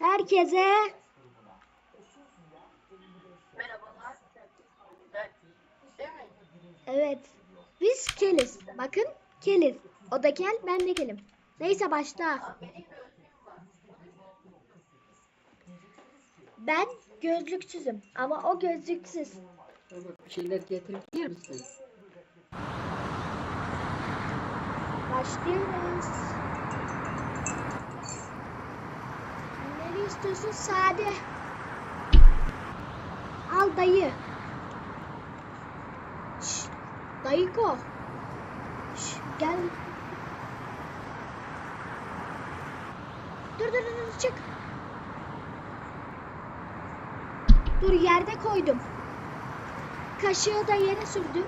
Herkese Merhabalar. Evet. Biz keliz. Bakın keliz. O da kel, ben de kelim. Neyse başla. Ben gözlüksüzüm ama o gözlüksüz. Bir şeyler getirip yer misin? Başlıyoruz. Ne istiyorsun? Sade. Al dayı. Şş, dayıko. Şş, gel. Dur dur dur çık. Dur yerde koydum. Kaşığı da yere sürdüm.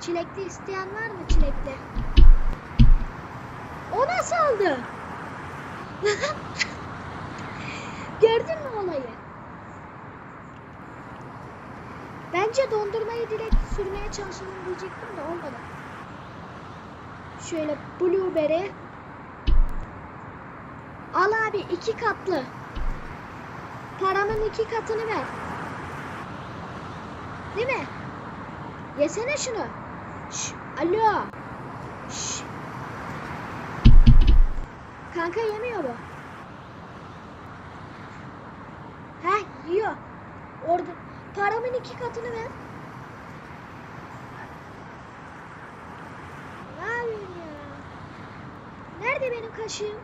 Çilekli isteyen var mı çilekli? O nasıl aldı? Gördün mü olayı? Bence dondurmayı direkt sürmeye çalışalım diyecektim de olmadı. Şöyle blueberry. Al abi iki katlı. Paranın iki katını ver. Değil mi? Yesene şunu. Şş, alo. Şş. Kanka yemiyor bu. Heh yiyor. Orada paramın iki katını ver. Ne ya? Nerede benim kaşığım?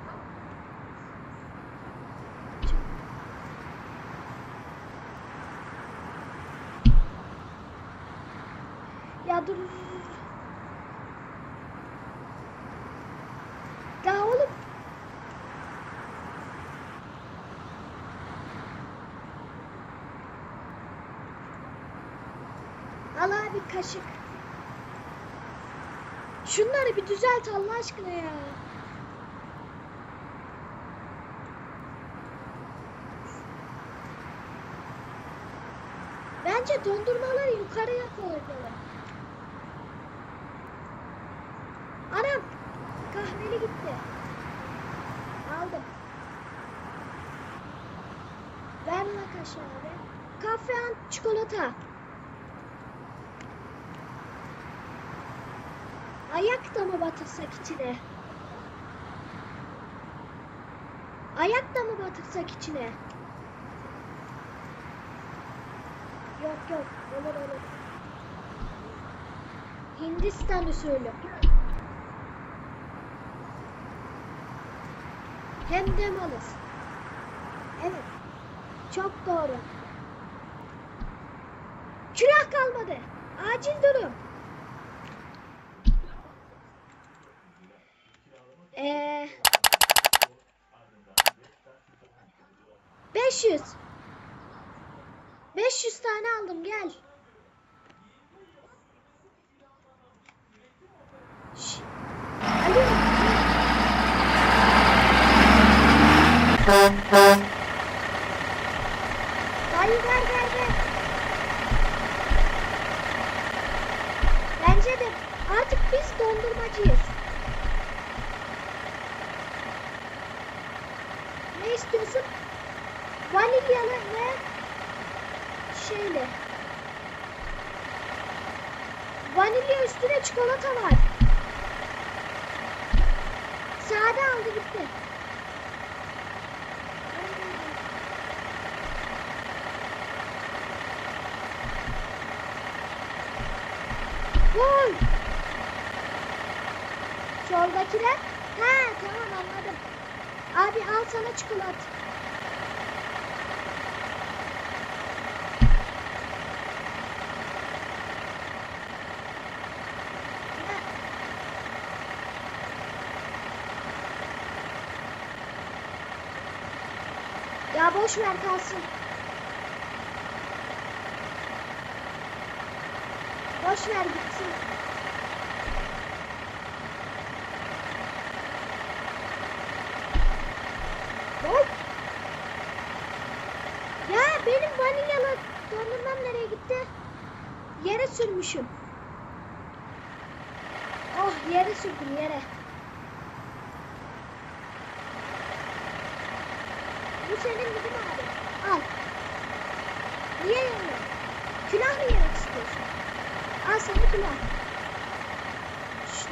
Ya dur. Daha oğlum. Al abi kaşık. Şunları bir düzelt Allah aşkına ya. Bence dondurmaları yukarıya koyalım. Anam kahveli gitti. Aldım. Ver la kaşığı abi. Kahve çikolata. Ayak da mı batırsak içine? Ayak da mı batırsak içine? Yok yok olur olur. Hindistan usulü. Hem de malız. Evet. Çok doğru. Külah kalmadı. Acil durum. 500. 500 tane aldım gel. Şş. Alo. Dayı ver ver ver. Bence de artık biz dondurmacıyız. Ne istiyorsun? Vanilyalı ve şeyle. Vanilya üstüne çikolata var. Sade aldı gitti. Vur. Soldakiler? Ha tamam anladım. Abi al sana çikolata. Ya boş ver kalsın. Boş ver gitsin. Boş. Ya benim vanilyalı dondurmam nereye gitti? Yere sürmüşüm. Oh Yere sürdüm yere. Senin mi abi? Al. Niye yemiyorsun? Külah mı yemek istiyorsun? Al sana külah. Şu.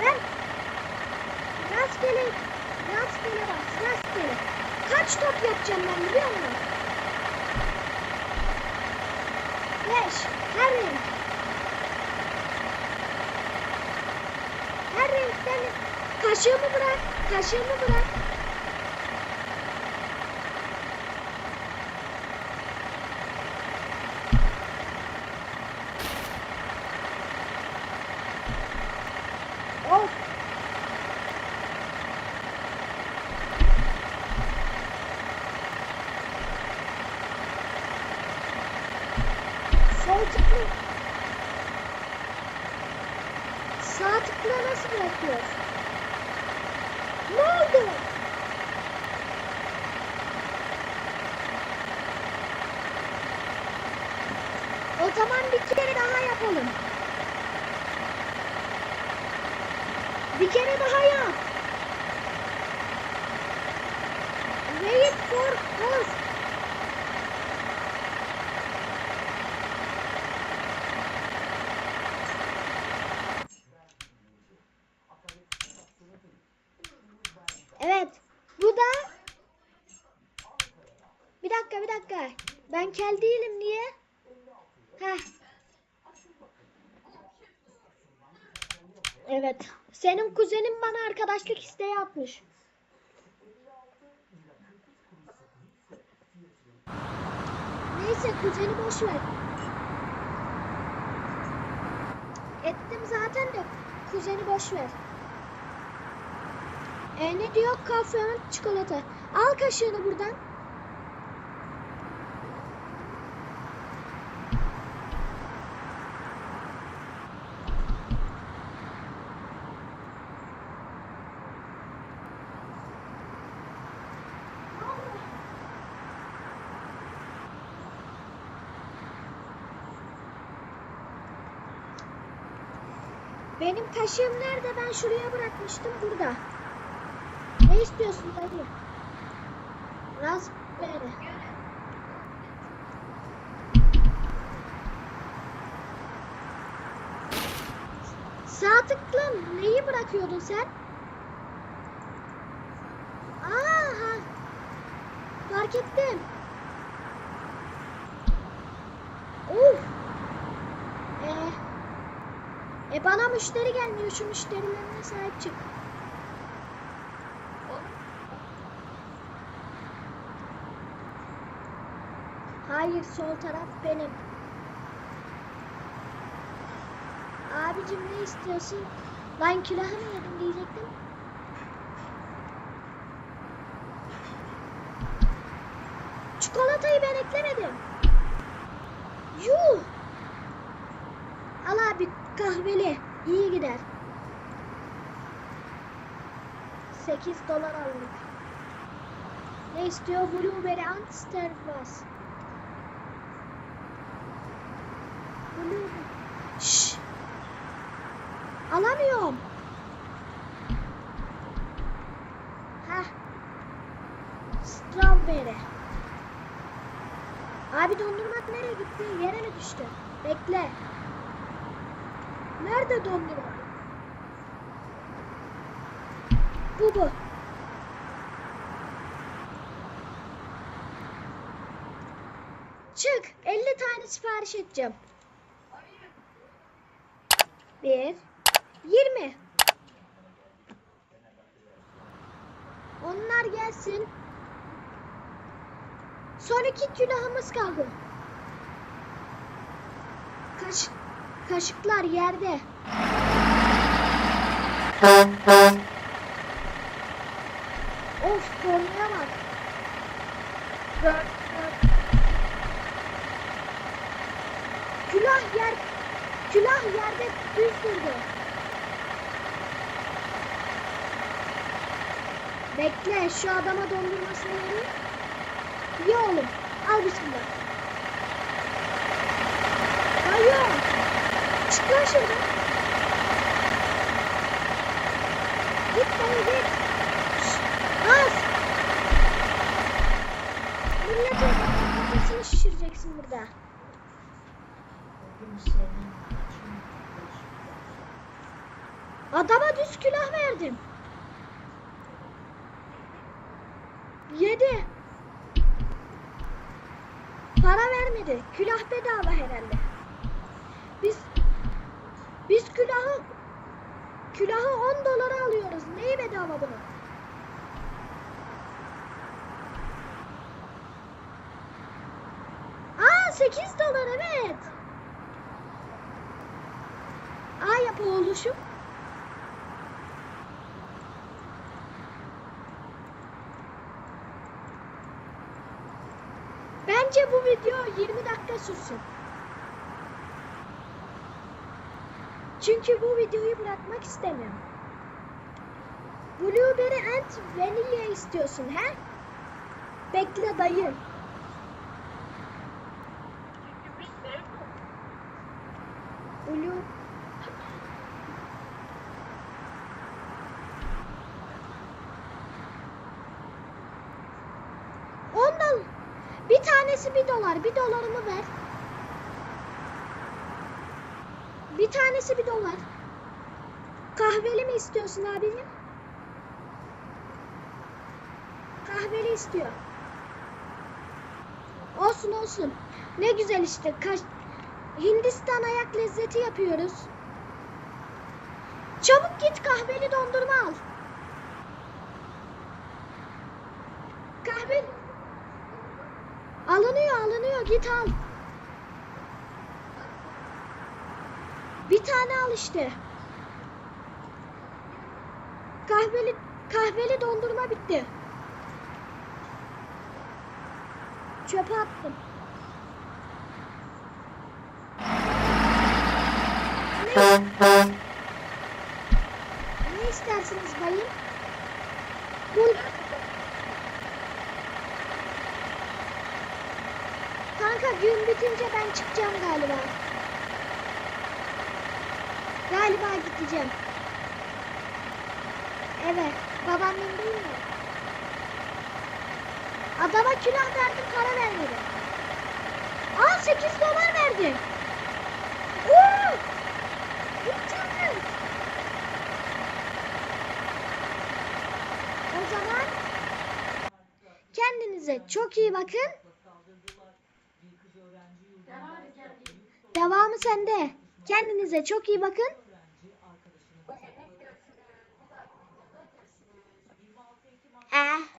Ben rastgele rastgele bak rastgele. Kaç top yapacağım ben biliyor musun? Beş. Her renk. Her kaşığımı bırak. Kaşığımı bırak. Of. Sol tıklı. Sağ tıkla nasıl bırakıyor? Ne? O zaman bir kere daha yapalım. Bir kere daha yap. Wait for us. Evet. Bu da Bir dakika, bir dakika. Ben kel değilim niye? Heh. Evet. Senin kuzenin bana arkadaşlık isteği atmış. Neyse kuzeni boş ver. Ettim zaten de kuzeni boş ver. E ne diyor? Kafranın çikolata. Al kaşığını buradan. Benim kaşığım nerede? Ben şuraya bırakmıştım burada. Ne istiyorsun dayı? Raspberry. Sağ tıkla neyi bırakıyordun sen? Aha. Fark ettim. Of. Ee, e bana müşteri gelmiyor. Şu müşterilerine sahip çık. Hayır sol taraf benim. Abicim ne istiyorsun? Lan külahı yedim diyecektim. Çikolatayı ben eklemedim. Yuh. Abi kahveli. İyi gider. 8 dolar aldık. Ne istiyor? Blueberry Amsterdam. Blueberry. Şşş. Alamıyorum. Heh. Strawberry. Abi dondurmak nereye gitti? Yere mi düştü? Bekle. Nerede dondurma? Bu bu. Çık. 50 tane sipariş edeceğim. Bir. Yirmi. Onlar gelsin. Son iki külahımız kaldı. Kaş, kaşıklar yerde. Of kornaya bak. Külah yer külah yerde düz. Bekle şu adama dondurmasını vereyim. Ye oğlum. Al bismillah. Hayır. Çık lan şuradan. Git dayı git. Az. Milletin kafasını şişireceksin burada. Adama düz külah verdim. Yedi. Para vermedi. Külah bedava herhalde. Biz biz külahı külahı 10 dolara alıyoruz. Neyi bedava bunu? Aa 8 dolar evet. Aa yap oğluşum. Bence bu video 20 dakika sürsün. Çünkü bu videoyu bırakmak istemiyorum. Blueberry and vanilya istiyorsun he? Bekle dayı. Blue Ondan bir tanesi bir dolar. Bir dolarımı ver. Bir tanesi bir dolar. Kahveli mi istiyorsun abicim? Kahveli istiyor. Olsun olsun. Ne güzel işte. Kaç... Hindistan ayak lezzeti yapıyoruz. Çabuk git kahveli dondurma al. Kahve alınıyor alınıyor git al. Bir tane al işte. Kahveli kahveli dondurma bitti. Çöpe attım. Ne? Ne istersiniz bayım? Bu... Kanka gün bitince ben çıkacağım galiba. Galiba gideceğim. Evet, babaannem değil mi? Adama külah verdim, para vermedi. Aa 8 dolar verdim. Oo! Gideceğim. O zaman kendinize çok iyi bakın. Devamı sende. Kendinize çok iyi bakın. 安。